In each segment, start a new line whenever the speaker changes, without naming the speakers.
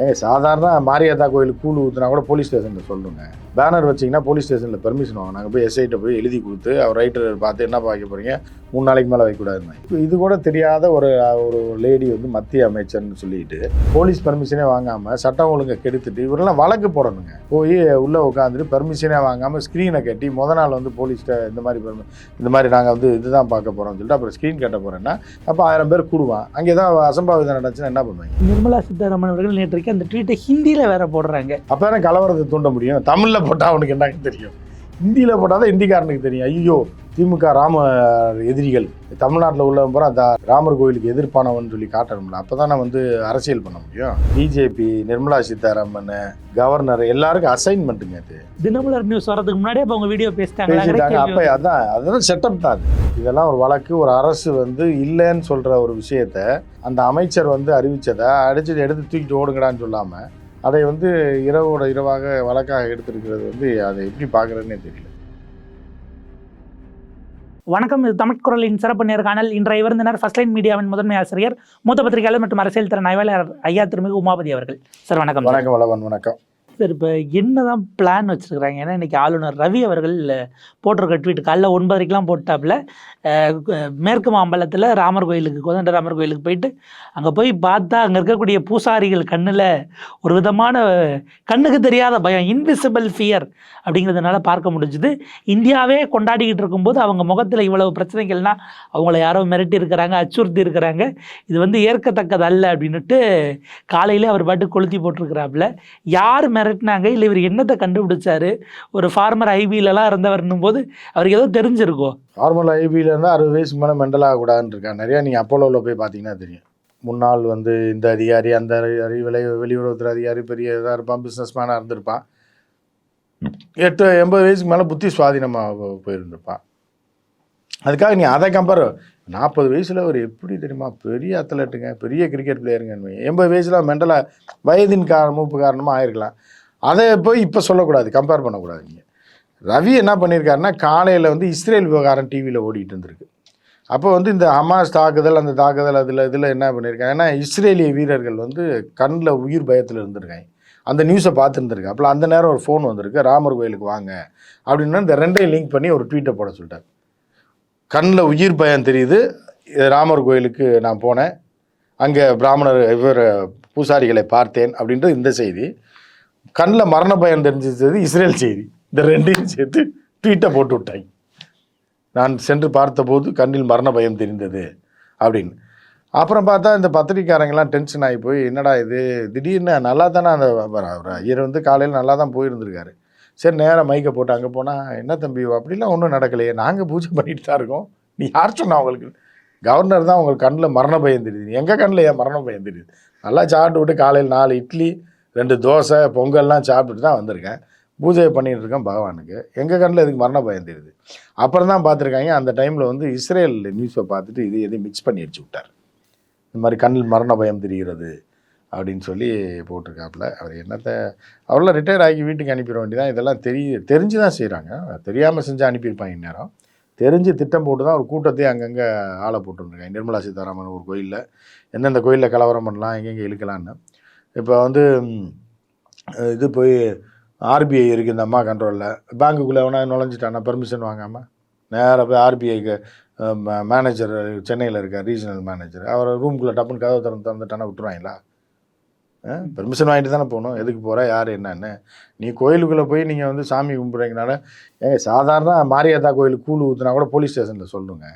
ஏ சாதாரண மாரியாதா கோயிலுக்கு கூழ் ஊற்றுனா கூட போலீஸ் ஸ்டேஷனில் சொல்லுங்க. பேனர் வச்சிங்கன்னா போலீஸ் ஸ்டேஷனில் பெர்மிஷன் வாங்க நாங்கள் போய் எஸ்ஐட்ட போய் எழுதி கொடுத்து அவர் ரைட்டர் பார்த்து என்ன வைக்க போகிறீங்க மூணு நாளைக்கு மேலே வைக்கக்கூடாதுன்னு. இப்போ இது கூட தெரியாத ஒரு ஒரு லேடி வந்து மத்திய அமைச்சர்னு சொல்லிட்டு போலீஸ் பெர்மிஷனே வாங்காமல் சட்டம் ஒழுங்கை கெடுத்துட்டு இவரெல்லாம் வழக்கு போடணுங்க. போய் உள்ளே உட்காந்துட்டு பெர்மிஷனே வாங்காமல் ஸ்க்ரீனை கட்டி முத நாள் வந்து போலீஸ்கிட்ட இந்த மாதிரி இந்த மாதிரி நாங்கள் வந்து இதுதான் பார்க்க போகிறோம்னு சொல்லிட்டு அப்புறம் ஸ்க்ரீன் கட்ட போகிறேன்னா அப்போ ஆயிரம் பேர் கூடுவான். அங்கே தான் அசம்பாவிதம் நடந்துச்சுன்னா என்ன பண்ணுவாங்க?
நிர்மலா சீதாராமன் அவர்கள் வரைக்கும் அந்த ட்வீட்டை ஹிந்தியில் வேற போடுறாங்க.
அப்போ தானே கலவரத்தை தூண்ட முடியும். தமிழில் போட்டால் அவனுக்கு என்ன தெரியும். ஹிந்தியில் போட்டால் தான் ஹிந்திக்காரனுக்கு தெரியும். ஐயோ திமுக ராம எதிரிகள். தமிழ்நாட்டில் உள்ளவன் பூரா அந்த ராமர் கோயிலுக்கு எதிர்ப்பானவன் சொல்லி காட்டணும்ல. அப்போ தானே வந்து அரசியல் பண்ண முடியும். பிஜேபி நிர்மலா சீதாராமன் கவர்னர் எல்லாருக்கும் அசைன்மெண்ட்டுங்க அது
தினமலர் நியூஸ் வரதுக்கு முன்னாடியே அவங்க வீடியோ
பேசிட்டாங்க.
பேசிட்டாங்க
அப்போ அதான் அதெல்லாம் செட்டப் தான் இதெல்லாம் ஒரு வழக்கு ஒரு அரசு வந்து இல்லைன்னு சொல்கிற ஒரு விஷயத்த அந்த அமைச்சர் வந்து அறிவிச்சதை அடிச்சு எடுத்து தூக்கிட்டு ஓடுங்கடான்னு சொல்லாமல் அதை வந்து இரவோட இரவாக வழக்காக எடுத்திருக்கிறது வந்து அதை எப்படி பார்க்குறதுன்னே தெரியல.
வணக்கம் இது தமிழ் குரலின் சிறப்பு நேர்காணல் இன்றைய விருந்தினர் ஃபர்ஸ்ட் லைன் மீடியாவின் முதன்மை ஆசிரியர் மூத்த பத்திரிகையாளர் மற்றும் அரசியல் திறன் ஆய்வாளர் ஐயா திருமிகு உமாபதி அவர்கள். சார் வணக்கம்.
வணக்கம் வளவன் வணக்கம்.
சார் இப்போ என்னதான் பிளான் வச்சிருக்கிறாங்க? ஏன்னா இன்னைக்கு ஆளுநர் ரவி அவர்கள் போட்டிருக்க ட்வீட் காலைல ஒன்பதரைக்கெலாம் போட்டாப்புல மேற்கு மாம்பலத்தில் ராமர் கோயிலுக்கு கோதண்ட ராமர் கோயிலுக்கு போயிட்டு அங்கே போய் பார்த்தா அங்கே இருக்கக்கூடிய பூசாரிகள் கண்ணில் ஒரு விதமான கண்ணுக்கு தெரியாத பயம் இன்விசிபிள் ஃபியர் அப்படிங்கிறதுனால பார்க்க முடிஞ்சுது. இந்தியாவே கொண்டாடிக்கிட்டு இருக்கும்போது அவங்க முகத்தில் இவ்வளவு பிரச்சனைகள்னா அவங்கள யாரோ மிரட்டி இருக்கிறாங்க அச்சுறுத்தி இருக்கிறாங்க. இது வந்து ஏற்கத்தக்கது அல்ல அப்படின்னுட்டு காலையிலே அவர் பாட்டு கொளுத்தி போட்டிருக்கிறாப்புல. யார் மிரட்டினாங்க இல்லை இவர் என்னத்தை கண்டுபிடிச்சாரு? ஒரு ஃபார்மர் ஐபியிலலாம் இருந்தவர்னும் போது அவருக்கு ஏதோ தெரிஞ்சிருக்கும்
நார்மல் ஐபியில் இருந்தால் அறுபது வயசுக்கு மேலே மெண்டல் ஆகக்கூடாதுன்னு இருக்கா நிறையா நீங்கள் அப்போலோவில் போய் பார்த்தீங்கன்னா தெரியும். முன்னாள் வந்து இந்த அதிகாரி அந்த அதிகாரி வெளி வெளியுறவுத்துறை அதிகாரி பெரிய இதாக இருப்பான் பிஸ்னஸ் மேனாக இருந்திருப்பான். எட்டு எண்பது வயசுக்கு மேலே புத்தி சுவாதீனமாக போயிருந்துருப்பான். அதுக்காக நீ அதை கம்பேர் நாற்பது வயசில் அவர் எப்படி தெரியுமா? பெரிய அத்லட்டுங்க பெரிய கிரிக்கெட் பிளேயருங்க எண்பது வயசில் மெண்டலாக வயதின் காரணம் மூப்பு காரணமாக ஆயிருக்கலாம். அதை போய் இப்போ சொல்லக்கூடாது கம்பேர் பண்ணக்கூடாது நீங்கள் ரவி என்ன பண்ணியிருக்காருன்னா காலையில் வந்து இஸ்ரேல் விவகாரம் டிவியில் ஓடிட்டு இருந்திருக்கு. அப்போ வந்து இந்த ஹமாஸ் தாக்குதல் அந்த தாக்குதல் அதில் இதில் என்ன பண்ணியிருக்காங்க ஏன்னா இஸ்ரேலிய வீரர்கள் வந்து கண்ணில் உயிர் பயத்தில் இருந்திருக்காங்க. அந்த நியூஸை பார்த்துருந்துருக்கு. அப்போ அந்த நேரம் ஒரு ஃபோன் வந்திருக்கு. ராமர் கோயிலுக்கு வாங்க. அப்படின்னா இந்த ரெண்டையும் லிங்க் பண்ணி ஒரு ட்வீட்டை போட சொல்லிட்டார். கண்ணில் உயிர் பயம் தெரியுது. ராமர் கோயிலுக்கு நான் போனேன். அங்கே பிராமணர் இவர் பூசாரிகளை பார்த்தேன் அப்படின்றது இந்த செய்தி. கண்ணில் மரண பயம் தெரிஞ்சது இஸ்ரேல் செய்தி. இந்த ரெண்டையும் சேர்த்து ட்வீட்டை போட்டு விட்டாங்க. நான் சென்று பார்த்தபோது கண்ணில் மரண பயம் தெரிந்தது அப்படின்னு. அப்புறம் பார்த்தா இந்த பத்திரிக்காரங்கெல்லாம் டென்ஷன் ஆகி போய் என்னடா இது? திடீர்னு நல்லா தானே அந்த ஐயர் வந்து காலையில் நல்லா தான் போயிருந்திருக்காரு. சரி நேராக மைக்கை போட்டு அங்கே போனால் என்ன தம்பி அப்படிலாம் ஒன்றும் நடக்கலையே நாங்கள் பூஜை பண்ணிட்டு தான் இருக்கோம். நீ யார் சொன்னா உங்களுக்கு? கவர்னர் தான் உங்களுக்கு கண்ணில் மரண பயம் தெரியுது. எங்கள் கண்ணில் ஏன் மரண பயம் தெரியுது? நல்லா சாப்பிட்டு விட்டு காலையில் நாலு இட்லி ரெண்டு தோசை பொங்கல்லாம் சாப்பிட்டுட்டு தான் வந்திருக்கேன். பூஜை பண்ணிகிட்டு இருக்கேன் பகவானுக்கு. எங்கள் கண்ணில் இதுக்கு மரண பயம் தெரியுது? அப்புறம் தான் பார்த்துருக்காங்க அந்த டைமில் வந்து இஸ்ரேல் நியூஸை பார்த்துட்டு இது எதையும் மிக்ஸ் பண்ணி அடிச்சு விட்டார். இந்த மாதிரி கண்ணில் மரண பயம் தெரிகிறது. அப்படின்னு சொல்லி போட்டிருக்காப்புல. அவர் என்னத்தை அவரெல்லாம் ரிட்டையர் ஆகி வீட்டுக்கு அனுப்பிட வேண்டியதான் இதெல்லாம் தெரிய தெரிஞ்சு தான் செய்கிறாங்க தெரியாமல் செஞ்சு அனுப்பியிருப்பாங்க இந்நேரம். தெரிஞ்சு திட்டம் போட்டு தான் ஒரு கூட்டத்தையே அங்கங்கே ஆளை போட்டுருக்காங்க நிர்மலா சீதாராமன் ஒரு கோயிலில். எந்தெந்த கோயிலில் கலவரம் பண்ணலாம் எங்கெங்கே இழுக்கலான்னு. இப்போ வந்து இது போய் ஆர்பிஐ இருக்குது இந்த அம்மா கண்ட்ரோலில் பேங்க்குள்ளே எவனா நுழைஞ்சிட்டானா பெர்மிஷன் வாங்காமல் நேராக போய் ஆர்பிஐக்கு மேனேஜர் சென்னையில் இருக்கார் ரீஜனல் மேனேஜர் அவர் ரூம்குள்ளே டப்புன்னு கதவை திறந்து திறந்துட்டானா விட்டுருவாங்களா? பெர்மிஷன் வாங்கிட்டு தானே போகணும். எதுக்கு போகிற யார் என்னன்னு. நீ கோயிலுக்குள்ளே போய் நீங்கள் வந்து சாமி கும்பிட்றீங்கனால ஏங்க சாதாரண மாரியாத்தா கோயிலுக்கு கூழ் ஊற்றுனா கூட போலீஸ் ஸ்டேஷனில் சொல்லுங்க.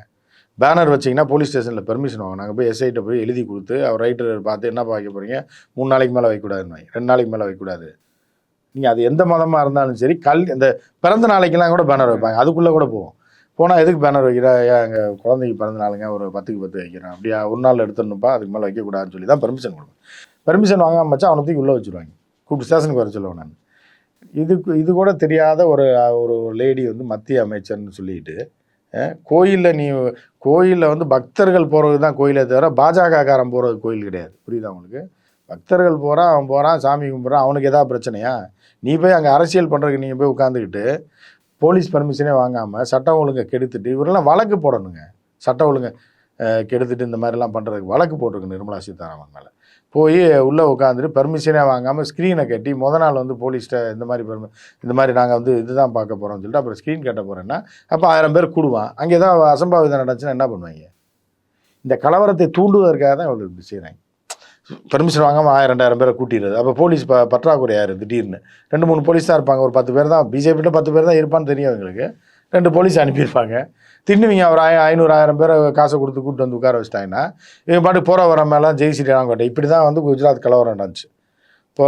பேனர் வச்சிங்கன்னா போலீஸ் ஸ்டேஷனில் பெர்மிஷன் வாங்க நாங்கள் போய் எஸ்ஐட்ட போய் எழுதி கொடுத்து அவர் ரைட்டர் பார்த்து என்ன வைக்க போகிறீங்க மூணு நாளைக்கு மேலே வைக்கக்கூடாதுன்னு ரெண்டு நாளைக்கு மேலே வைக்கக்கூடாது. நீங்கள் அது எந்த மதமாக இருந்தாலும் சரி கல் இந்த பிறந்த நாளைக்கெல்லாம் கூட பேனர் வைப்பாங்க. அதுக்குள்ளே கூட போவோம். போனால் எதுக்கு பேனர் வைக்கிற? ஏன் எங்கள் குழந்தைக்கு பிறந்த நாளுங்க ஒரு பத்துக்கு பத்து வைக்கிறேன். அப்படியா ஒரு நாள் எடுத்துடணுப்பா அதுக்கு மேலே வைக்கக்கூடாதுன்னு சொல்லி தான் பெர்மிஷன் கொடுப்பேன். பெர்மிஷன் வாங்காமல் வச்சா அவனை தூக்கி உள்ளே வச்சுருவாங்க. கூப்பிட்டு ஸ்டேஷனுக்கு வர சொல்லுவேன் நான். இதுக்கு இது கூட தெரியாத ஒரு ஒரு லேடி வந்து மத்திய அமைச்சர்னு சொல்லிட்டு கோயிலில் நீ கோயிலில் வந்து பக்தர்கள் போகிறது தான் கோயிலே தவிர பாஜகக்காரன் போகிறது கோயில் கிடையாது. புரியுதா உங்களுக்கு? பக்தர்கள் போகிறான் அவன் போகிறான் சாமி கும்பிட்றான் அவனுக்கு எதாவது பிரச்சனையா? நீ போய் அங்கே அரசியல் பண்ணுறதுக்கு நீங்கள் போய் உட்காந்துக்கிட்டு போலீஸ் பர்மிஷனே வாங்காமல் சட்டம் ஒழுங்கை கெடுத்துட்டு இவரெல்லாம் வழக்கு போடணுங்க. சட்டம் ஒழுங்கை கெடுத்துட்டு இந்த மாதிரிலாம் பண்ணுறதுக்கு வழக்கு போட்டிருக்கு நிர்மலா சீதாராமன் மேலே. போய் உள்ளே உட்காந்துட்டு பெர்மிஷனே வாங்காமல் ஸ்க்ரீனை கட்டி முத நாள் வந்து போலீஸ்கிட்ட இந்த மாதிரி பெர்மி இந்த மாதிரி நாங்கள் வந்து இதுதான் பார்க்க போகிறோம்னு சொல்லிட்டு அப்புறம் ஸ்க்ரீன் கட்ட போகிறேன்னா அப்போ ஆயிரம் பேர் கூடுவான். அங்கே தான் அசம்பாவிதம் நடந்துச்சுன்னா என்ன பண்ணுவாங்க? இந்த கலவரத்தை தூண்டுவதற்காக தான் இவர்கள் இப்படி செய்கிறாங்க பெர்மிஷன் வாங்காமல் ஆயிரம் ரெண்டாயிரம் பேரை கூட்டிடுறது. அப்போ போலீஸ் ப பற்றாக்குறையாக இருந்து திடீர்னு. ரெண்டு மூணு போலீஸ் தான் இருப்பாங்க. ஒரு பத்து பேர் தான். பிஜேபியில் பத்து பேர் தான் இருப்பான்னு தெரியும் எங்களுக்கு ரெண்டு போலீஸ் அனுப்பியிருப்பாங்க. தின்னுவீங்க அவர் ஆய ஐநூறு ஆயிரம் பேரை காசை கொடுத்து கூட்டு வந்து உட்கார வச்சிட்டாங்கன்னா இவங்க பாட்டு போகிற வர மேலாம் ஜெய் ஸ்ரீராம் கோட்டை இப்படி தான் வந்து குஜராத் கலவரம் நடந்துச்சு. இப்போ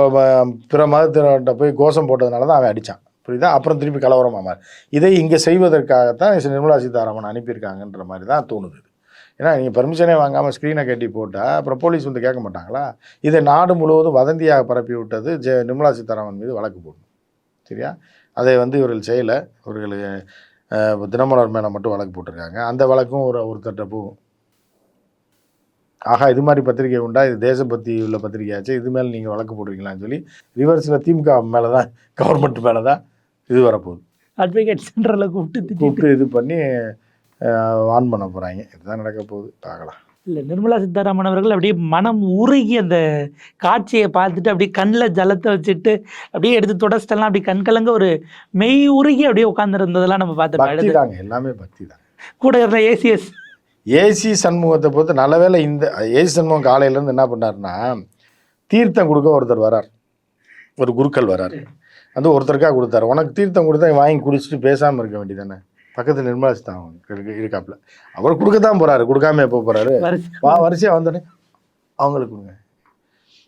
பிற மதத்தினர்கிட்ட போய் கோஷம் போட்டதுனால தான் அவன் அடித்தான் புரியுதா? அப்புறம் திருப்பி கலவரமாக மாறி. இதை இங்கே செய்வதற்காகத்தான் நிர்மலா சீதாராமன் அனுப்பியிருக்காங்கன்ற மாதிரி தான் தோணுது. ஏன்னா நீங்கள் பெர்மிஷனே வாங்காமல் ஸ்க்ரீனை கட்டி போட்டால் அப்புறம் போலீஸ் வந்து கேட்க மாட்டாங்களா? இதை நாடு முழுவதும் வதந்தியாக பரப்பி விட்டது ஜெ நிர்மலா சீதாராமன் மீது வழக்கு போடணும். சரியா? அதை வந்து இவர்கள் செய்யலை. இவர்கள் தினமலர் மேலே மட்டும் வழக்கு போட்டிருக்காங்க. அந்த வழக்கும் ஒரு ஒருத்தர்கிட்ட போகும் ஆஹா இது மாதிரி பத்திரிகை உண்டா? இது தேசபக்தி உள்ள பத்திரிகையாச்சு இது மேலே நீங்கள் வழக்கு போடுறீங்களான்னு சொல்லி ரிவர்ஸில் திமுக மேலே தான் கவர்மெண்ட் மேலே தான் இது வரப்போகுது.
அட்வொகேட் சென்டரில் கூப்பிட்டு
கூப்பிட்டு இது பண்ணி வான் பண்ண போகிறாங்க இதுதான் நடக்க போகுது. பார்க்கலாம்.
இல்லை நிர்மலா சீதாராமன் அவர்கள் அப்படியே மனம் உருகி அந்த காட்சியை பார்த்துட்டு அப்படியே கண்ணில் ஜலத்தை வச்சுட்டு அப்படியே எடுத்து தொடச்சிட்டெல்லாம் அப்படி கண் கலங்க ஒரு மெய் உருகி அப்படியே உட்காந்துருந்ததெல்லாம் நம்ம
தாங்க எல்லாமே பக்தி தான்
கூட இருந்த ஏசிஎஸ்
ஏசி சண்முகத்தை பொறுத்து நல்ல வேளை இந்த ஏசி சண்முகம் காலையிலேருந்து என்ன பண்ணாருன்னா தீர்த்தம் கொடுக்க ஒருத்தர் வரார். ஒரு குருக்கள் வரார். வந்து ஒருத்தருக்காக கொடுத்தாரு. உனக்கு தீர்த்தம் கொடுத்தா வாங்கி குடிச்சிட்டு பேசாமல் இருக்க வேண்டியதானே பக்கத்தில் நிர்மலா சீதாராமன் இருக்கு இருக்காப்புல. அவர் கொடுக்க தான் போகிறாரு கொடுக்காம எப்போ போகிறாரு வா வரிசையாக வந்தோடனே அவங்களுக்கு கொடுங்க.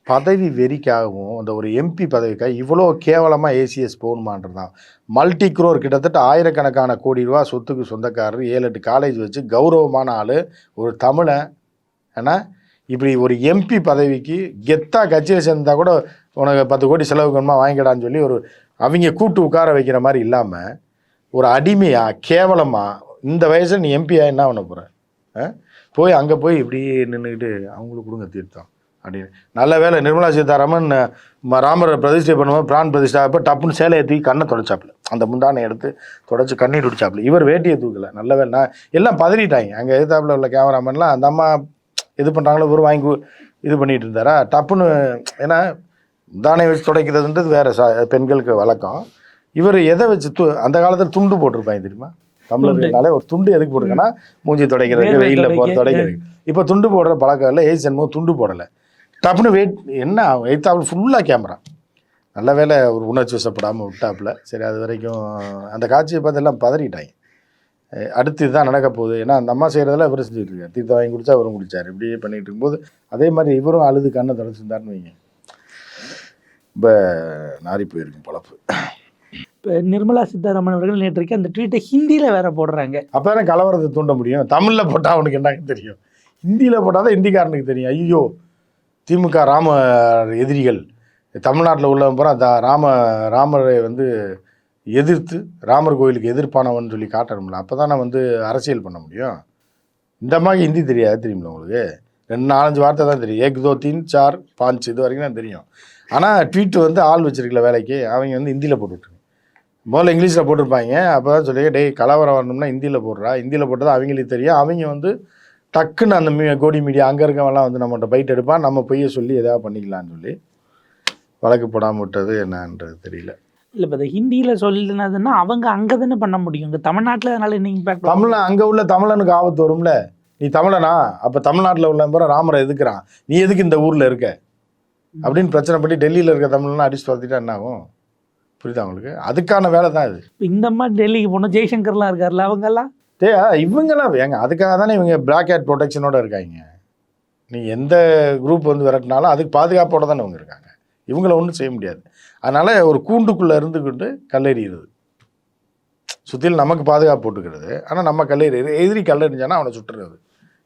பதவி வெறிக்காகவும் அந்த ஒரு எம்பி பதவிக்காக இவ்வளோ கேவலமாக ஏசிஎஸ் போகணுமான்றதான் மல்டி குரோர் கிட்டத்தட்ட ஆயிரக்கணக்கான கோடி ரூபா சொத்துக்கு சொந்தக்காரர் ஏழு எட்டு காலேஜ் வச்சு கௌரவமான ஆள் ஒரு தமிழன் ஏன்னா இப்படி ஒரு எம்பி பதவிக்கு கெத்தா கட்சியில் சேர்ந்தா கூட உனக்கு பத்து கோடி செலவு வேணுமா வாங்கிக்கடான்னு சொல்லி ஒரு அவங்க கூட்டு உட்கார வைக்கிற மாதிரி இல்லாமல் ஒரு அடிமையா கேவலமாக இந்த வயசில் நீ எம்பியா என்ன பண்ண போகிற போய் அங்கே போய் இப்படி நின்றுக்கிட்டு அவங்களுக்கு கொடுங்க தீர்த்தம் அப்படின்னு. நல்ல வேலை நிர்மலா சீதாராமன் ராமரை பிரதிஷ்டை பண்ணுவோம் பிரான் பிரதிஷ்டா அப்போ டப்புன்னு சேலையை தூக்கி கண்ணை தொடச்சாப்புல. அந்த முந்தானை எடுத்து தொடச்சி கண்ணீர் குடிச்சாப்புல இவர் வேட்டியை தூக்கல. நல்ல வேலை நான் எல்லாம் பதறிட்டாங்க. அங்கே எதிர்த்தாப்புல உள்ள கேமராமேன்லாம் அந்த அம்மா இது பண்ணுறாங்களோ இவர் வாங்கி இது பண்ணிட்டு இருந்தாரா? டப்புன்னு ஏன்னா முந்தானை வச்சு துடைக்கிறதுன்றது வேற சா பெண்களுக்கு வழக்கம். இவர் எதை வச்சு து அந்த காலத்தில் துண்டு போட்டிருப்பாங்க தெரியுமா? தமிழர்களாலே ஒரு துண்டு எதுக்கு போட்டிருக்கேன்னா மூஞ்சி துடைக்கிறதுக்கு வெயிலில் போகிற
துடைக்க.
துடைக்கிறதுக்கு. இப்போ துண்டு போடுற பழக்கம் இல்லை ஏஜ் சண்முகம் துண்டு போடலை. டப்புன்னு வெயிட் என்ன எய்த்தாப்புல ஃபுல்லாக கேமரா நல்ல வேளை ஒரு உணர்ச்சி வசப்படாமல் விட்டாப்புல. சரி அது வரைக்கும் அந்த காட்சியை பார்த்து எல்லாம் பதறிட்டாங்க. அடுத்து இதுதான் நடக்க போகுது. ஏன்னா அந்த அம்மா செய்கிறதெல்லாம் இவர் செஞ்சுட்டு இருக்காரு. தீர்த்தம் வாங்கி குடிச்சா அவரும் குடிச்சார். இப்படியே பண்ணிட்டு இருக்கும்போது அதே மாதிரி இவரும் அழுது கண்ணை தொடச்சிருந்தாருன்னு வைங்க. இப்போ நாரி போயிருக்கும் பொழப்பு.
நிர்மலா சீதாராமன் அவர்கள் நேற்றைக்கு அந்த ட்வீட்டை ஹிந்தியில் வேற போடுறாங்க.
அப்போ தானே கலவரத்தை தூண்ட முடியும்? தமிழில் போட்டால் அவனுக்கு என்ன தெரியும்? ஹிந்தியில் போட்டால் தான் ஹிந்திக்காரனுக்கு தெரியும். ஐயோ திமுக ராம எதிரிகள். தமிழ்நாட்டில் உள்ளவன் பூரா த ராம ராமரை வந்து எதிர்த்து ராமர் கோயிலுக்கு எதிர்ப்பானவன் சொல்லி காட்டணும்ல. அப்போ தானே வந்து அரசியல் பண்ண முடியும். இந்த மாதிரி ஹிந்தி தெரியாது தெரியுமில உங்களுக்கு? ரெண்டு நாலஞ்சு வார்த்தை தான் தெரியும். ஏக் தோ தீன் சார் பாஞ்ச் இது வரைக்கும் தான் தெரியும். ஆனால் ட்வீட் வந்து ஆள் வச்சிருக்கல வேலைக்கு. அவங்க வந்து ஹிந்தியில் போட்டுவிட்ருங்க முதல்ல இங்கிலீஷில் போட்டிருப்பாங்க. அப்போ தான் சொல்லி டேய் கலவரம் வரணும்னா ஹிந்தியில் போடுறா. ஹிந்தியில் போட்டது அவங்களுக்கு தெரியும். அவங்க வந்து டக்குன்னு அந்த மீ கோடி மீடியா அங்கே இருக்கவன்லாம் வந்து நம்மகிட்ட பைட் எடுப்பான் நம்ம பொய்ய சொல்லி எதாவது பண்ணிக்கலாம்னு சொல்லி வழக்கு போடாமல் விட்டது என்னன்றது தெரியல.
இல்லை இப்போ ஹிந்தியில் சொல்லினதுன்னா அவங்க அங்கே தானே பண்ண முடியும். இங்கே தமிழ்நாட்டில் அதனால என்ன இம்பாக்ட்
தமிழன் அங்கே உள்ள தமிழனுக்கு ஆபத்து வரும்ல? நீ தமிழனா? அப்போ தமிழ்நாட்டில் உள்ள பூரா ராமரை எதுக்குறான்? நீ எதுக்கு இந்த ஊரில் இருக்க? அப்படின்னு பிரச்சனை பண்ணி டெல்லியில் இருக்க தமிழ்லாம் அடிச்சு துரத்திட்டா என்ன ஆகும்? புரியுதா உங்களுக்கு? அதுக்கான வேலை தான் இது.
இந்த மாதிரி டெல்லிக்கு போனோம் ஜெய்சங்கர்லாம் இருக்கார்ல அவங்கெல்லாம்?
டே இவங்கெல்லாம் ஏங்க அதுக்காக தானே இவங்க பிளாக் ஹேட் ப்ரொடெக்ஷனோட இருக்காங்க. நீ எந்த குரூப் வந்து விரட்டினாலும் அதுக்கு பாதுகாப்போட தானே இவங்க இருக்காங்க. இவங்கள ஒன்றும் செய்ய முடியாது. அதனால் ஒரு கூண்டுக்குள்ளே இருந்துக்கிட்டு கல்லெறிகிறது சுற்றிலும் நமக்கு பாதுகாப்பு போட்டுக்கிறது. ஆனால் நம்ம கல்லெறி எதிரி கல்லெறிஞ்சானா அவனை சுட்டுறது.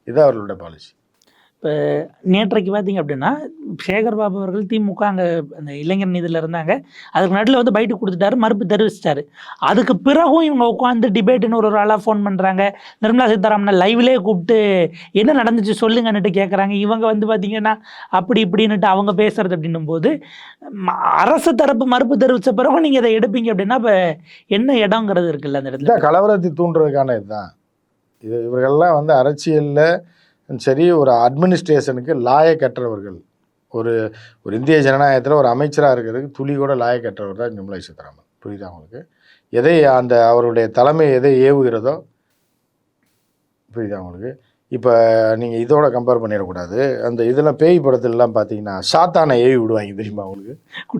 இதுதான் அவர்களோட பாலிசி
இப்போ நேற்றைக்கு பார்த்தீங்க அப்படின்னா சேகர் பாபு அவர்கள் திமுக அங்கே அந்த இளைஞர் இதில் இருந்தாங்க. அதுக்கு நடுவில் வந்து பைட்டு கொடுத்துட்டாரு மறுப்பு தெரிவிச்சிட்டாரு. அதுக்கு பிறகும் இவங்க உட்காந்து டிபேட்டுன்னு ஒரு ஒரு ஆளாக ஃபோன் பண்ணுறாங்க நிர்மலா சீதாராமனை லைவ்லேயே கூப்பிட்டு என்ன நடந்துச்சு சொல்லுங்கன்னுட்டு கேட்குறாங்க இவங்க வந்து பார்த்தீங்கன்னா அப்படி இப்படின்னுட்டு அவங்க பேசுறது அப்படின்னும் போது ம- அரசு தரப்பு மறுப்பு தெரிவித்த பிறகும் நீங்கள் இதை எடுப்பீங்க அப்படின்னா இப்போ என்ன இடங்கிறது இருக்குல்ல அந்த இடத்துல?
கலவரத்தை தூண்டுறதுக்கான இதுதான் இது இவர்கள்லாம் வந்து அரசியலில் சரி ஒரு அட்மினிஸ்ட்ரேஷனுக்கு லாய கற்றவர்கள். ஒரு ஒரு இந்திய ஜனநாயகத்தில் ஒரு அமைச்சராக இருக்கிறதுக்கு துளி கூட லாயக்கற்றவர் தான் நிர்மலா சீதாராமன். புரியுதா அவங்களுக்கு எதை அந்த அவருடைய தலைமை எதை ஏவுகிறதோ புரியுதா அவங்களுக்கு இப்போ நீங்கள் இதோட கம்பேர் பண்ணிடக்கூடாது. அந்த இதெல்லாம் பேய் படத்துலலாம் பார்த்தீங்கன்னா சாத்தானை ஏவி விடுவாங்க தெரியுமா அவங்களுக்கு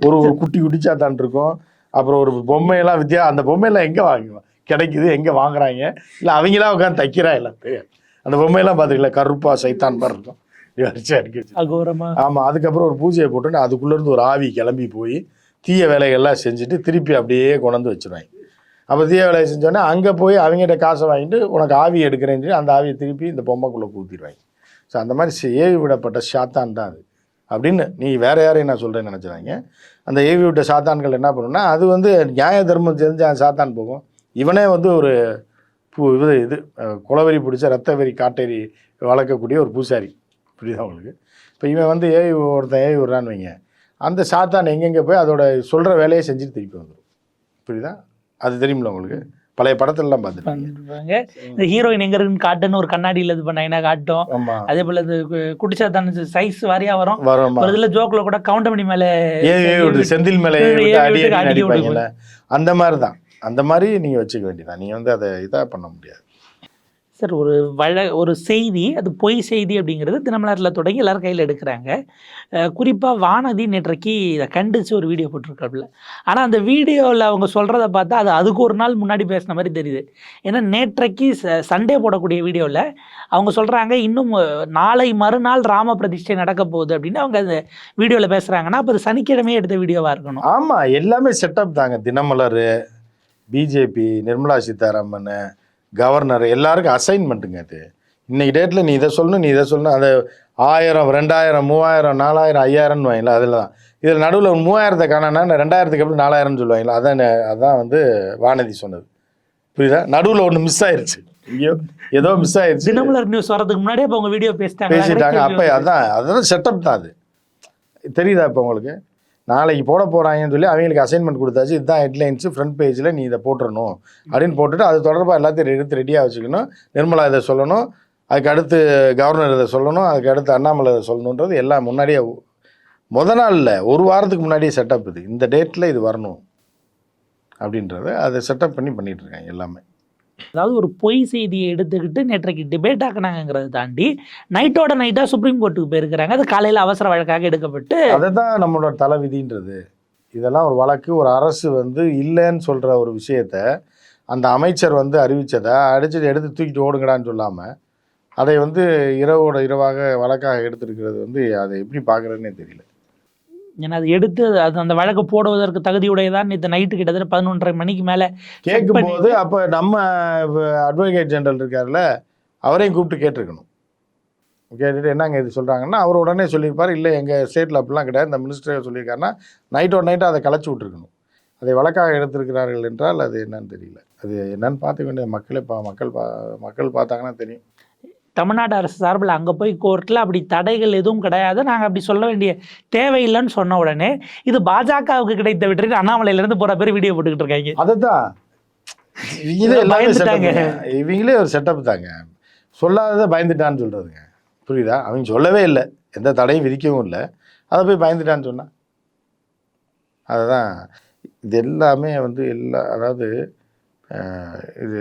ஒரு ஒரு குட்டி குட்டி சாத்தான் இருக்கும். அப்புறம் ஒரு பொம்மையெல்லாம் வித்தியா அந்த பொம்மையெல்லாம் எங்கே வாங்குவோம் கிடைக்குது? எங்கே வாங்குறாங்க? இல்லை அவங்களாம் உட்காந்து தைக்கிறா எல்லாத்தையும்? அந்த பொம்மையெல்லாம் பார்த்துக்கல கருப்பா சைத்தான் மாதிரி இருக்கும் இப்படி வரிசையா அடுக்கி வச்சு.
அகோரமா?
ஆமாம் அதுக்கப்புறம் ஒரு பூஜையை போட்டு அதுக்குள்ளேருந்து ஒரு ஆவி கிளம்பி போய் தீய வேலைகள்லாம் செஞ்சுட்டு திருப்பி அப்படியே கொண்டாந்து வச்சிருவாங்க. அப்போ தீய வேலையை செஞ்சோடனே அங்கே போய் அவங்ககிட்ட காசை வாங்கிட்டு உனக்கு ஆவி எடுக்கிறேன்னு சொல்லி அந்த ஆவியை திருப்பி இந்த பொம்மைக்குள்ளே ஊற்றிடுவாங்க ஸோ அந்த மாதிரி ஏவி விடப்பட்ட சாத்தான் தான் அது. அப்படின்னு நீ வேற யாரையும் நான் சொல்கிறேன்னு நினச்சிடாங்க அந்த ஏவி விட்ட சாத்தான்கள் என்ன பண்ணுன்னா அது வந்து நியாய தர்மம் தெரிஞ்ச சாத்தான் போகும். இவனே வந்து ஒரு பூ இது இது அஹ், குலவெறி பிடிச்ச ரத்த வெறி காட்டேரி வளர்க்கக்கூடிய ஒரு பூசாரி. புரியுதா உங்களுக்கு? இப்போ இவன் வந்து ஏவி ஒருத்தன் ஏவி விட்றான்னு வைங்க. அந்த சாத்தான் எங்கெங்கே போய் அதோட சொல்கிற வேலையை செஞ்சுட்டு திருப்பி வந்துடும் புரியுதா? அது தெரியுமில்ல உங்களுக்கு? பழைய படத்துலலாம் பார்த்துருக்கீங்க
பண்றாங்க இந்த ஹீரோயின் எங்க இருக்குன்னு காட்டுன்னு ஒரு கண்ணாடியில இது பண்ணாங்கன்னா காட்டும். அதே போல இது குடிச்சாதான் சைஸ் வாரியா வரும்.
வரோம்மா
ஒரு இதுல ஜோக்ல கூட கவுண்டமணி மேல
செந்தில் மேலே அந்த மாதிரி தான் அந்த மாதிரி நீங்கள் வச்சுக்க வேண்டியதான் நீங்கள் வந்து அதை இதாக பண்ண முடியாது.
சார் ஒரு வழ ஒரு செய்தி அது பொய் செய்தி அப்படிங்கிறது தினமலரில் தொடங்கி எல்லாரும் கையில் எடுக்கிறாங்க. குறிப்பாக வானதி நேற்றைக்கு இதை கண்டிச்சு ஒரு வீடியோ போட்டிருக்காப்புல. ஆனால் அந்த வீடியோவில் அவங்க சொல்கிறத பார்த்தா அது அதுக்கு ஒரு நாள் முன்னாடி பேசின மாதிரி தெரியுது. ஏன்னா நேற்றைக்கு ச சண்டே போடக்கூடிய வீடியோவில் அவங்க சொல்கிறாங்க இன்னும் நாளை மறுநாள் ராம பிரதிஷ்டை நடக்க போகுது அப்படின்னு அவங்க அந்த வீடியோவில் பேசுகிறாங்கன்னா அப்போ அது சனிக்கிழமையே எடுத்த வீடியோவாக இருக்கணும்.
ஆமாம் எல்லாமே செட்டப் தாங்க. தினமலர் பிஜேபி நிர்மலா சீதாராமன் கவர்னர் எல்லாருக்கும் அசைன்மெண்ட்டுங்க அது. இன்னைக்கு டேட்டில் நீ இதை சொல்லணும் நீ இதை சொல்லணும். அது ஆயிரம் ரெண்டாயிரம் மூவாயிரம் நாலாயிரம் ஐயாயிரம்னு வாங்கல அதில் தான் இதில் நடுவில் மூவாயிரத்தை காணனா ரெண்டாயிரத்துக்கு எப்படி நாலாயிரம்னு சொல்லுவாங்களா அதான் அதான் வந்து வானதி சொன்னது. புரியுதா? நடுவில் ஒன்று மிஸ் ஆயிருச்சு. ஐயோ ஏதோ மிஸ் ஆயிருச்சு.
தினமலர் நியூஸ் வரதுக்கு முன்னாடியே அப்போ அவங்க வீடியோ பேசிட்டாங்க.
பேசிட்டாங்க அப்போ அதான் அதான் செட்டப் தான் அது. தெரியுதா இப்போ உங்களுக்கு? நாளைக்கு போட போகிறாங்கன்னு சொல்லி அவங்களுக்கு அசைன்மெண்ட் கொடுத்தாச்சு. இதுதான் ஹெட்லைன்ஸு ஃப்ரண்ட் பேஜில் நீ இதை போட்டுடணும் அப்படின்னு போட்டுட்டு அது தொடர்பாக எல்லாத்தையும் எடுத்து ரெடியாக வச்சுக்கணும். நிர்மலா இதை சொல்லணும். அதுக்கு அடுத்து கவர்னர் இதை சொல்லணும். அதுக்கு அடுத்து அண்ணாமலை இதை சொல்லணுன்றது எல்லாம் முன்னாடியே முத நாளில் ஒரு வாரத்துக்கு முன்னாடியே செட்டப் இது. இந்த டேட்டில் இது வரணும் அப்படின்றத அதை செட்டப் பண்ணி பண்ணிகிட்ருக்காங்க எல்லாமே.
அதாவது ஒரு பொய் செய்தியை எடுத்துக்கிட்டு நேற்றைக்கு டிபேட் ஆக்கினாங்கிறத தாண்டி நைட்டோட நைட்டாக சுப்ரீம் கோர்ட்டுக்கு போயிருக்கிறாங்க. அது காலையில் அவசர வழக்காக எடுக்கப்பட்டு
அதை தான் நம்மளோட தலைவிதின்றது. இதெல்லாம் ஒரு வழக்கு. ஒரு அரசு வந்து இல்லைன்னு சொல்கிற ஒரு விஷயத்த அந்த அமைச்சர் வந்து அறிவித்ததை அடிச்சுட்டு எடுத்து தூக்கிட்டு ஓடுங்கடான்னு சொல்லாமல் அதை வந்து இரவோட இரவாக வழக்காக எடுத்திருக்கிறது வந்து அதை எப்படி பார்க்குறதுனே தெரியல.
ஏன்னா அது எடுத்து அது அந்த வழக்கு போடுவதற்கு தகுதியுடையதான் நேற்று நைட்டு கிட்டத்தட்ட பதினொன்றரை மணிக்கு மேலே
கேட்கும்போது அப்போ நம்ம அட்வொகேட் ஜெனரல் இருக்கார்ல அவரையும் கூப்பிட்டு கேட்டிருக்கணும். கேட்டுட்டு என்னங்க இது சொல்கிறாங்கன்னா அவர் உடனே சொல்லியிருப்பார் இல்லை எங்கள் ஸ்டேட்டில் அப்படிலாம் கிடையாது. இந்த மினிஸ்டர் சொல்லியிருக்காருன்னா நைட்டோட நைட்டாக அதை கலைச்சி விட்ருக்கணும் அதை வழக்காக எடுத்திருக்கிறார்கள் என்றால் அது என்னன்னு தெரியல. அது என்னன்னு பார்த்துக்க வேண்டிய மக்களே பா மக்கள் பா மக்கள் பார்த்தாங்கன்னா தெரியும்.
தமிழ்நாடு அரசு சார்பில் அங்கே போய் கோர்ட்டில் அப்படி தடைகள் எதுவும் கிடையாது. நாங்கள் அப்படி சொல்ல வேண்டிய தேவையில்லைன்னு சொன்ன உடனே இது பாஜகவுக்கு கிடைத்த வெற்றி அண்ணாமலையிலேருந்து போகிற பேர் வீடியோ போட்டுக்கிட்டு இருக்காங்க.
setup தாங்க. இவங்களே ஒரு செட்டப் தாங்க. சொல்லாததை பயந்துட்டான்னு சொல்கிறதுங்க புரியுதா? அவங்க சொல்லவே இல்லை. எந்த தடையும் விதிக்கவும் இல்லை. அதை போய் பயந்துட்டான்னு சொன்னா. அதுதான் இது எல்லாமே வந்து எல்லா அதாவது இது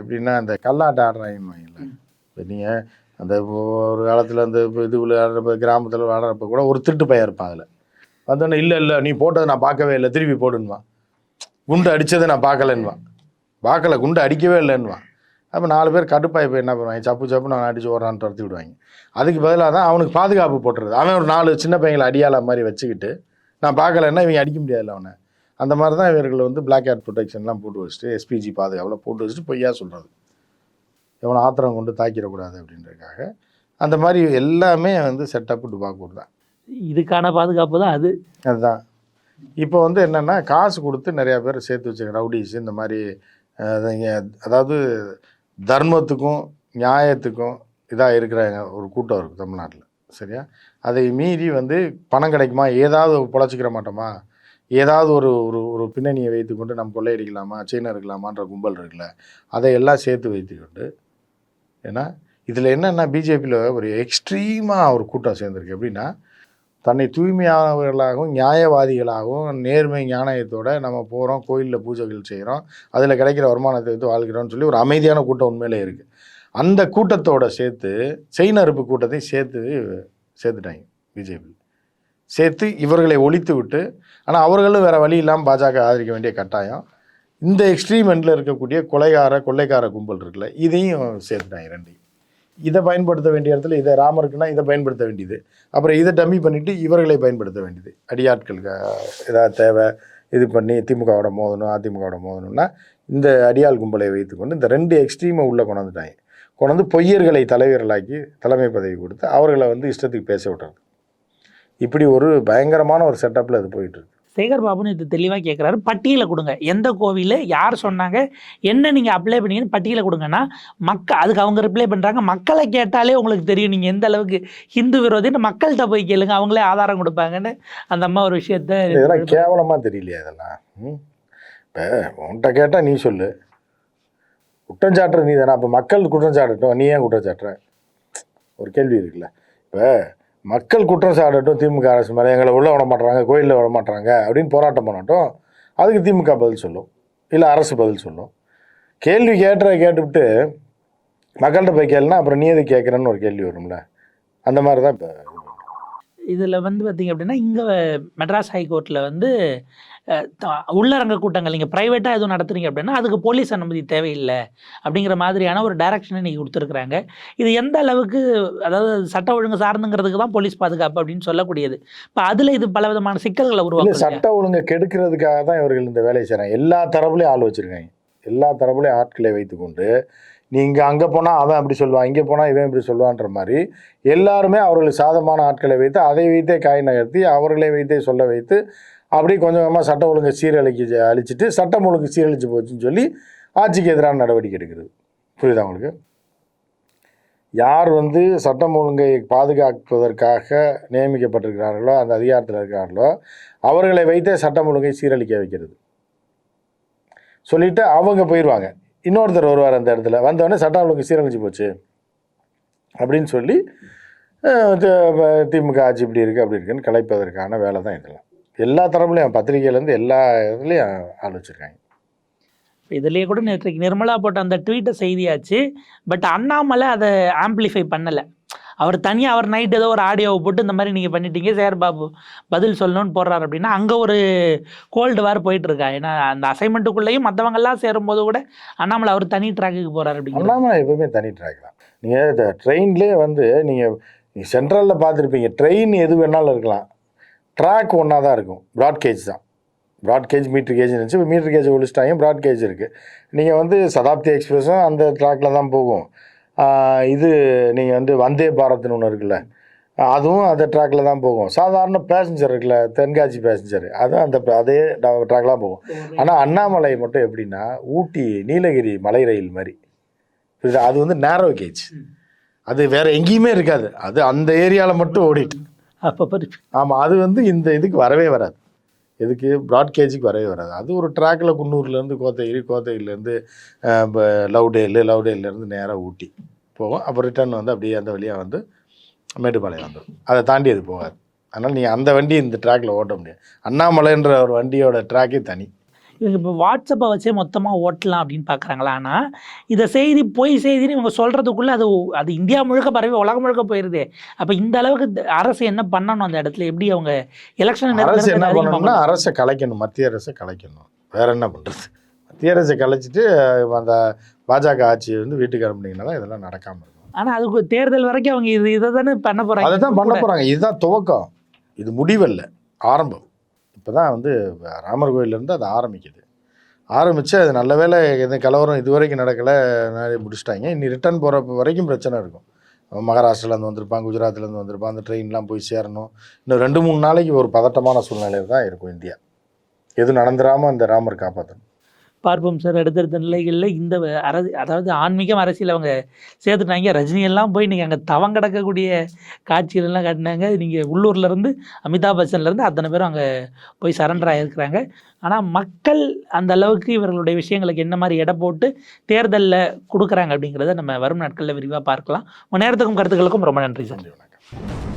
எப்படின்னா இந்த கல்லாட்டம் ஆடுறாங்கன்னு வைங்கள இப்போ நீங்கள் அந்த ஒரு காலத்தில் அந்த இது விளையாடுறப்ப கிராமத்தில் விளையாடுறப்ப கூட ஒரு திருட்டு பையன் இருப்பான் அதில். வந்தோடனே இல்லை இல்லை நீ போட்டதை நான் பார்க்கவே இல்லை திருப்பி போடுன்னுவான். குண்டு அடித்ததை நான் பார்க்கலன்னுவான். பார்க்கல குண்டு அடிக்கவே இல்லைன்னுவான். அப்போ நாலு பேர் கடுப்பாய் போய் என்ன பண்ணுவாங்க? சப்பு சப்பு நான் அடிச்சு ஓடுறான்னு துரத்தி விடுவாங்க. அதுக்கு பதிலாக தான் அவனுக்கு பாதுகாப்பு போட்டுறது. அவன் ஒரு நாலு சின்ன பையங்களை அடியாள மாதிரி வச்சுக்கிட்டு நான் பார்க்கலன்னா இவங்க அடிக்க முடியாதுல்ல அவனை. அந்த மாதிரி தான் இவர்கள் வந்து பிளாக் ஹேட் ப்ரொடெக்ஷன்லாம் போட்டு வச்சுட்டு எஸ்பிஜி பாதுகாப்பில் போட்டு வச்சுட்டு பொய்யா சொல்கிறது எவனை ஆத்திரம் கொண்டு தாக்கிடக்கூடாது அப்படின்றதுக்காக. அந்த மாதிரி எல்லாமே வந்து செட்டப் டுபாக்கூர் தான்.
இதுக்கான பாதுகாப்பு தான் அது.
அதுதான். இப்போ வந்து என்னென்னா காசு கொடுத்து நிறையா பேர் சேர்த்து வச்சுக்க ரவுடிஸ் இந்த மாதிரி அதாவது தர்மத்துக்கும் நியாயத்துக்கும் இதாக இருக்கிற ஒரு கூட்டம் இருக்குது தமிழ்நாட்டில். சரியா? அதை மீறி வந்து பணம் கிடைக்குமா? ஏதாவது பொழைச்சிக்கிற மாட்டோமா? ஏதாவது ஒரு ஒரு ஒரு பின்னணியை வைத்துக்கொண்டு நம்ம கொள்ளையடிக்கலாமா? சீன இருக்கலாமான்ற கும்பல் இருக்குல்ல. அதையெல்லாம் சேர்த்து வைத்துக்கொண்டு ஏன்னா இதில் என்னென்னா பிஜேபியில் ஒரு எக்ஸ்ட்ரீமாக ஒரு கூட்டம் சேர்ந்துருக்கு. எப்படின்னா தன்னை தூய்மையானவர்களாகவும் நியாயவாதிகளாகவும் நேர்மை ஞானயத்தோடு நம்ம போகிறோம் கோயிலில் பூஜைகள் செய்கிறோம் அதில் கிடைக்கிற வருமானத்தை வைத்து வாழ்கிறோம்னு சொல்லி ஒரு அமைதியான கூட்டம் உண்மையிலே இருக்குது அந்த கூட்டத்தோடு சேர்த்து செயின் அறுப்பு கூட்டத்தையும் சேர்த்து சேர்த்துட்டாங்க பிஜேபி. சேர்த்து இவர்களை ஒழித்து விட்டு ஆனால் அவர்களும் வேறு வழி இல்லாமல் பாஜக ஆதரிக்க வேண்டிய கட்டாயம். இந்த எக்ஸ்ட்ரீம் எண்டில் இருக்கக்கூடிய கொலைகார கொள்ளைக்கார கும்பல் இருக்குல்ல இதையும் சேர்த்துட்டாங்க ரெண்டையும் இதை பயன்படுத்த வேண்டிய இடத்துல இதை ராமருக்குன்னா இதை பயன்படுத்த வேண்டியது. அப்புறம் இதை டம்மி பண்ணிவிட்டு இவர்களை பயன்படுத்த வேண்டியது. அடியாட்களுக்கு ஏதாவது தேவை இது பண்ணி திமுகவோட மோதணும் அதிமுகவோட மோதணும்னா இந்த அடியாள் கும்பலை வைத்துக்கொண்டு இந்த ரெண்டு எக்ஸ்ட்ரீமை உள்ளே கொண்டாந்துட்டாங்க. கொண்டாந்து பொய்யர்களை தலைவர்களாக்கி தலைமை பதவி கொடுத்து அவர்களை வந்து இஷ்டத்துக்கு பேச விட்டுறது. இப்படி ஒரு பயங்கரமான ஒரு செட்டப்பில் அது போயிட்டுருக்கு
சேகர் பாபுன்னு இது தெளிவாக கேட்குறாரு பட்டியலை கொடுங்க. எந்த கோவில் யார் சொன்னாங்க? என்ன நீங்கள் அப்ளை பண்ணீங்கன்னு பட்டியலை கொடுங்கன்னா மக்கள் அதுக்கு அவங்க ரிப்ளை பண்ணுறாங்க மக்களை கேட்டாலே உங்களுக்கு தெரியும். நீங்கள் எந்த அளவுக்கு ஹிந்து விரோதின்னு மக்கள்கிட்ட போய் கேளுங்க. அவங்களே ஆதாரம் கொடுப்பாங்கன்னு அந்த அம்மா ஒரு விஷயத்த
இதெல்லாம் கேவலமாக தெரியலையா அதெல்லாம் ம்? இப்போ உன்கிட்ட கேட்டால் நீ சொல்லு. குற்றஞ்சாட்டுற நீ தானே. அப்போ மக்கள் குற்றஞ்சாட்டட்டும் நீ ஏன் குற்றம் சாட்டுற? ஒரு கேள்வி இருக்குல்ல. இப்போ மக்கள் குற்றம் சாட்டட்டும் திமுக அரசு மேலே எங்களை உள்ளே விட மாட்டுறாங்க கோயிலில் விட மாட்டுறாங்க அப்படின்னு போராட்டம் பண்ணட்டும் அதுக்கு திமுக பதில் சொல்லும். இல்லை அரசு பதில் சொல்லும். கேள்வி கேட்டுற கேட்டுவிட்டு மக்கள்கிட்ட போய் கேளுனா அப்புறம் நீ எது கேட்குறேன்னு ஒரு கேள்வி வரும்ல. அந்த மாதிரி தான் இப்போ
இதில் வந்து பார்த்தீங்க அப்படின்னா இங்கே மெட்ராஸ் ஹைகோர்ட்டில் வந்து உள்ளரங்க கூட்டங்கள் நீங்கள் ப்ரைவேட்டாக எதுவும் நடத்துறீங்க அப்படின்னா அதுக்கு போலீஸ் அனுமதி தேவையில்லை அப்படிங்கிற மாதிரியான ஒரு டைரக்ஷனை நீங்கள் கொடுத்துருக்குறாங்க. இது எந்த அளவுக்கு அதாவது சட்ட ஒழுங்கு சார்ந்துங்கிறதுக்கு தான் போலீஸ் பாதுகாப்பு அப்படின்னு சொல்லக்கூடியது. இப்போ அதில் இது பல விதமான சிக்கல்களை
இல்லை
உருவாக்குது.
சட்ட ஒழுங்கை கெடுக்கிறதுக்காக தான் இவர்கள் இந்த வேலையை செய்கிறாங்க எல்லா தரப்புலையும் ஆள் வச்சுருக்காங்க. எல்லா தரப்புலையும் ஆட்களை வைத்துக்கொண்டு நீங்கள் அங்கே போனால் அவன் அப்படி சொல்லுவான் இங்கே போனால் இவன் இப்படி சொல்லுவான்ற மாதிரி எல்லாருமே அவர்களுக்கு சாதமான ஆட்களை வைத்து அதை வைத்தே காய் நகர்த்தி அவர்களை வைத்தே சொல்ல வைத்து அப்படியே கொஞ்சம் கொஞ்சமாக சட்டம் ஒழுங்கை சீரழிக்க அழிச்சிட்டு சட்டம் ஒழுங்கு சீரழிச்சு போச்சுன்னு சொல்லி ஆட்சிக்கு எதிரான நடவடிக்கை எடுக்கிறது. புரியுதா உங்களுக்கு? யார் வந்து சட்டம் ஒழுங்கை பாதுகாப்பதற்காக நியமிக்கப்பட்டிருக்கிறார்களோ அந்த அதிகாரத்தில் இருக்கிறார்களோ அவர்களை வைத்தே சட்டம் ஒழுங்கை சீரழிக்க வைக்கிறது. சொல்லிவிட்டு அவங்க போயிடுவாங்க இன்னொருத்தர் வருவார் அந்த இடத்துல. வந்தவொடனே சட்டம் அவளுக்கு சீரழிஞ்சு போச்சு. அப்படின்னு சொல்லி திமுக ஆட்சி இப்படி இருக்குது அப்படி இருக்குன்னு கலைப்பதற்கான வேலை தான் இதெல்லாம். எல்லா தரப்புலையும் பத்திரிகையிலேருந்து எல்லா இதுலேயும் ஆள் வச்சுருக்காங்க
இதுலேயே கூட நேற்றைக்கு நிர்மலா போட்ட அந்த ட்வீட்டை செய்தியாச்சு. பட் அண்ணாமலை அதை ஆம்ப்ளிஃபை பண்ணலை. அவர் தனியாக அவர் நைட் ஏதோ ஒரு ஆடியோவை போட்டு இந்த மாதிரி நீங்கள் பண்ணிட்டீங்க சேர் பாபு பதில் சொல்லணும்னு போடுறாரு அப்படின்னா அங்கே ஒரு கோல்டு வார் போயிட்டு இருக்கா? ஏன்னா அந்த அசைன்மெண்ட்டுக்குள்ளேயும் மற்றவங்கெல்லாம் சேரும்போது கூட அண்ணாமலை அவர் தனி ட்ராக்குக்கு போகிறாரு அப்படிங்க
அண்ணாமலை எப்பவுமே தனி ட்ராக் தான். நீங்கள் இந்த ட்ரெயின்லேயே வந்து நீங்கள் சென்ட்ரலில் பார்த்துருப்பீங்க. ட்ரெயின் எது வேணாலும் இருக்கலாம். ட்ராக் ஒன்றா தான் இருக்கும். ப்ராட் கேஜ் தான். ப்ராட் கேஜ் மீட்டர் கேஜ் இருந்துச்சு இப்போ மீட்ரு கேஜ் ஒழிச்சிட்டாங்க ப்ராட் கேஜ் இருக்குது நீங்கள் வந்து சதாப்தி எக்ஸ்பிரஸும் அந்த ட்ராக்கில் தான் போகும். இது நீங்கள் வந்து வந்தே பாரத்னு ஒன்று இருக்குல்ல அதுவும் அந்த ட்ராக்கில் தான் போகும். சாதாரண பேசஞ்சர் இருக்குல்ல தென்காசி பேசஞ்சர் அதுவும் அந்த அதே ட்ராக்லாம் போகும். ஆனால் அண்ணாமலை மட்டும் எப்படின்னா ஊட்டி நீலகிரி மலை ரயில் மாதிரி. புரியுதா? அது வந்து நேரோ கேஜ் அது வேற எங்கேயுமே இருக்காது. அது அந்த ஏரியாவில் மட்டும் ஓடிட்டு.
அப்போ
ஆமாம் அது வந்து இந்த இதுக்கு வரவே வராது. எதுக்கு? ப்ராட்கேஜுக்கு வரவே வராது. அது ஒரு ட்ராக்கில் குன்னூர்லேருந்து கோத்தகிரி கோத்தகிரிலேருந்து லவ்டேலு லவ்டேலேருந்து நேராக ஊட்டி போகும் அப்புறம் ரிட்டர்ன் வந்து அப்படியே அந்த வழியாக வந்து மேட்டுப்பாளையம் வந்துடும் அதை தாண்டி அது போகாது. அதனால் நீ அந்த வண்டி இந்த ட்ராக்கில் ஓட்ட முடியாது. அண்ணாமலைன்ற ஒரு வண்டியோட ட்ராக்கே தனி.
இப்போ வாட்ஸ்அப்பை வச்சே மொத்தமாக ஓட்டலாம் அப்படின்னு பார்க்குறாங்களா ஆனால் இதை செய்தி பொய் செய்தின்னு இவங்க சொல்கிறதுக்குள்ளே அது அது இந்தியா முழுக்க பரவி உலகம் முழுக்க போயிருதே. அப்போ இந்த அளவுக்கு அரசு என்ன பண்ணணும் அந்த இடத்துல? எப்படி அவங்க எலெக்ஷன்
அரசு என்ன பண்ணணும்னா அரசை கலைக்கணும் மத்திய அரசை கலைக்கணும். வேற என்ன பண்ணுறது மத்திய அரசை கலைச்சிட்டு அந்த பாஜக ஆட்சியை வந்து வீட்டுக்கு அனுப்புனீங்கன்னா தான் இதெல்லாம் நடக்காமல் இருக்கும்.
ஆனால் அதுக்கு தேர்தல் வரைக்கும் அவங்க இது இதை தானே பண்ண போகிறாங்க
அதை தான் பண்ண போகிறாங்க இதுதான் துவக்கம். இது முடிவல்ல. ஆரம்பம். இப்போ தான் வந்து ராமர் கோயிலேருந்து அது ஆரம்பிக்குது. ஆரம்பித்து அது நல்ல வேளை எதுவும் கலவரம் இது வரைக்கும் நடக்கலை நிறைய முடிச்சிட்டாங்க. இனி ரிட்டர்ன் போகிற வரைக்கும் பிரச்சனை இருக்கும். மகாராஷ்டிராலேருந்து வந்திருப்பான் குஜராத்லேருந்து வந்திருப்பான் அந்த ட்ரெயின்லாம் போய் சேரணும். இன்னும் ரெண்டு மூணு நாளைக்கு ஒரு பதட்டமான சூழ்நிலையில் தான் இருக்கும் இந்தியா. எது நடந்துடாமல் அந்த ராமர் காப்பாற்றணும்
பார்ப்போம் சார். அடுத்தடுத்த நிலைகளில் இந்த அரசு அதாவது ஆன்மீகம் அரசியல் அவங்க சேர்த்துட்டாங்க. ரஜினியெல்லாம் போய் நீங்கள் அங்கே தவம் கிடக்கக்கூடிய காட்சிகளெல்லாம் காட்டினாங்க. நீங்கள் உள்ளூர்லேருந்து அமிதாப் பச்சன்லேருந்து அத்தனை பேரும் அங்கே போய் சரண்டர் ஆகிருக்கிறாங்க ஆனால் மக்கள் அந்த அளவுக்கு இவர்களுடைய விஷயங்களுக்கு என்ன மாதிரி எடை போட்டு தேர்தலில் கொடுக்குறாங்க அப்படிங்கிறத நம்ம வரும் நாட்களில் விரிவாக பார்க்கலாம். உங்கள் நேரத்துக்கும் கருத்துக்களுக்கும் ரொம்ப நன்றி சார்.
வணக்கம்.